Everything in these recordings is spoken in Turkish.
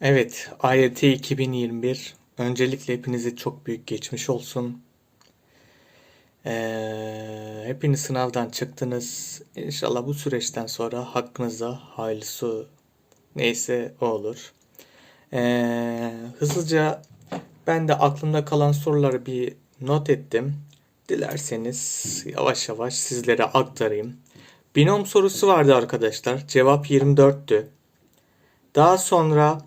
Evet, AYT 2021. Öncelikle hepinize çok büyük geçmiş olsun. Ee, hepiniz sınavdan çıktınız. İnşallah bu süreçten sonra hakkınızda hayırlısı neyse o olur. Ee, hızlıca ben de aklımda kalan soruları bir not ettim. Dilerseniz yavaş yavaş sizlere aktarayım. Binom sorusu vardı arkadaşlar. Cevap 24'tü. Daha sonra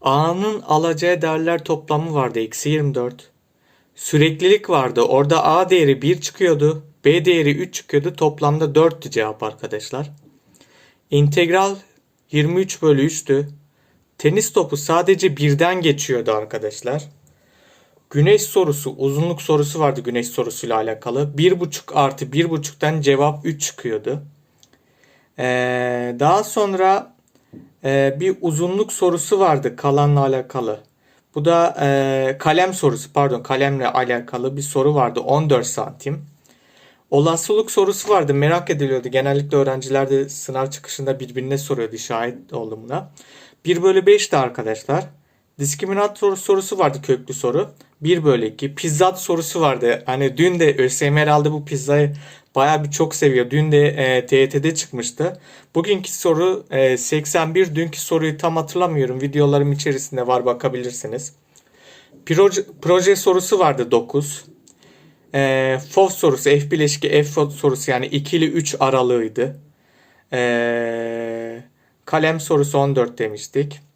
A'nın alacağı değerler toplamı vardı eksi 24. Süreklilik vardı. Orada A değeri 1 çıkıyordu. B değeri 3 çıkıyordu. Toplamda 4'tü cevap arkadaşlar. İntegral 23 bölü 3'tü. Tenis topu sadece birden geçiyordu arkadaşlar. Güneş sorusu, uzunluk sorusu vardı güneş sorusuyla alakalı. 1,5 artı 1,5'tan cevap 3 çıkıyordu. Ee, daha sonra e, bir uzunluk sorusu vardı kalanla alakalı. Bu da e, kalem sorusu pardon kalemle alakalı bir soru vardı 14 santim. Olasılık sorusu vardı merak ediliyordu. Genellikle öğrenciler de sınav çıkışında birbirine soruyordu şahit oldum buna. 1 bölü 5'ti arkadaşlar. Diskriminant soru- sorusu vardı köklü soru. 1 bölü 2. Pizzat sorusu vardı. Hani dün de ÖSYM herhalde bu pizzayı bayağı bir çok seviyor. Dün de e, TYT'de çıkmıştı. Bugünkü soru e, 81. Dünkü soruyu tam hatırlamıyorum. Videolarım içerisinde var bakabilirsiniz. Proje, proje sorusu vardı 9. E, FOF sorusu F bileşki F sorusu yani 2 ile 3 aralığıydı. E, kalem sorusu 14 demiştik.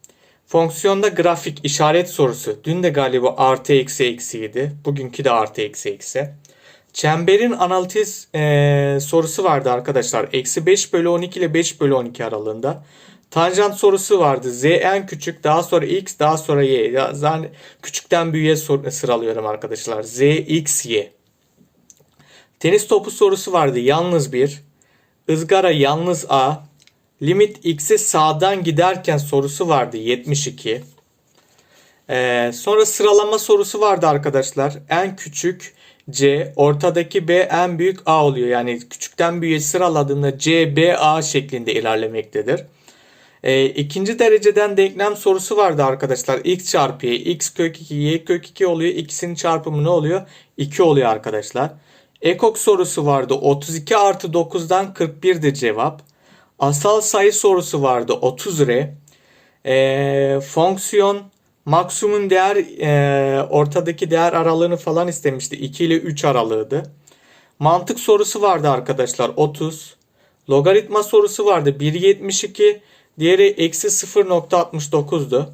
Fonksiyonda grafik işaret sorusu. Dün de galiba artı eksi eksiydi. Bugünkü de artı eksi eksi. Çemberin analiz e, sorusu vardı arkadaşlar. Eksi 5 bölü 12 ile 5 bölü 12 aralığında. Tanjant sorusu vardı. Z en küçük daha sonra x daha sonra y. Ya, zaten küçükten büyüğe sor- sıralıyorum arkadaşlar. Z, x, y. Tenis topu sorusu vardı. Yalnız bir. Izgara yalnız a. Limit x'e sağdan giderken sorusu vardı 72. Ee, sonra sıralama sorusu vardı arkadaşlar. En küçük C, ortadaki B en büyük A oluyor. Yani küçükten büyüğe sıraladığında C, B, A şeklinde ilerlemektedir. Ee, ikinci dereceden denklem sorusu vardı arkadaşlar. X çarpı Y, X kök 2, Y kök 2 oluyor. İkisinin çarpımı ne oluyor? 2 oluyor arkadaşlar. Ekok sorusu vardı. 32 artı 9'dan 41'di cevap. Asal sayı sorusu vardı 30 R. Ee, fonksiyon maksimum değer e, ortadaki değer aralığını falan istemişti. 2 ile 3 aralığıydı. Mantık sorusu vardı arkadaşlar 30. Logaritma sorusu vardı 1.72. Diğeri eksi 0.69'du.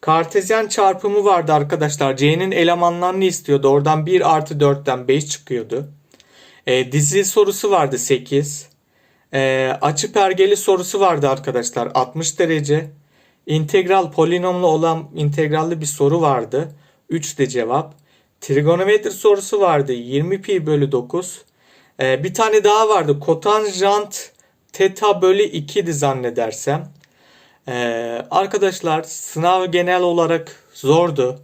Kartezyen çarpımı vardı arkadaşlar. C'nin elemanlarını istiyordu. Oradan 1 artı 4'ten 5 çıkıyordu. E, dizi sorusu vardı 8. E, açı pergeli sorusu vardı arkadaşlar 60 derece. İntegral polinomlu olan integralli bir soru vardı. 3 de cevap. Trigonometri sorusu vardı 20 pi bölü 9. E, bir tane daha vardı. Kotanjant teta bölü 2'di zannedersem. E, arkadaşlar sınav genel olarak zordu.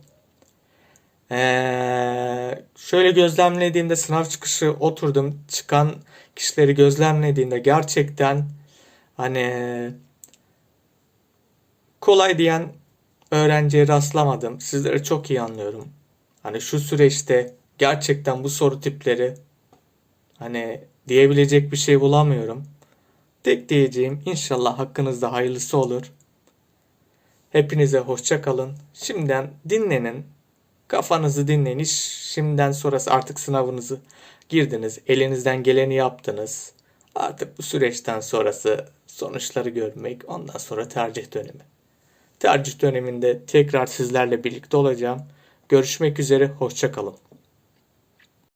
Ee, şöyle gözlemlediğimde sınav çıkışı oturdum. Çıkan kişileri gözlemlediğinde gerçekten hani kolay diyen öğrenciye rastlamadım. Sizleri çok iyi anlıyorum. Hani şu süreçte gerçekten bu soru tipleri hani diyebilecek bir şey bulamıyorum. Tek diyeceğim inşallah hakkınızda hayırlısı olur. Hepinize hoşça kalın. Şimdiden dinlenin. Kafanızı dinleyin. İş şimdiden sonrası artık sınavınızı girdiniz. Elinizden geleni yaptınız. Artık bu süreçten sonrası sonuçları görmek. Ondan sonra tercih dönemi. Tercih döneminde tekrar sizlerle birlikte olacağım. Görüşmek üzere. Hoşça kalın.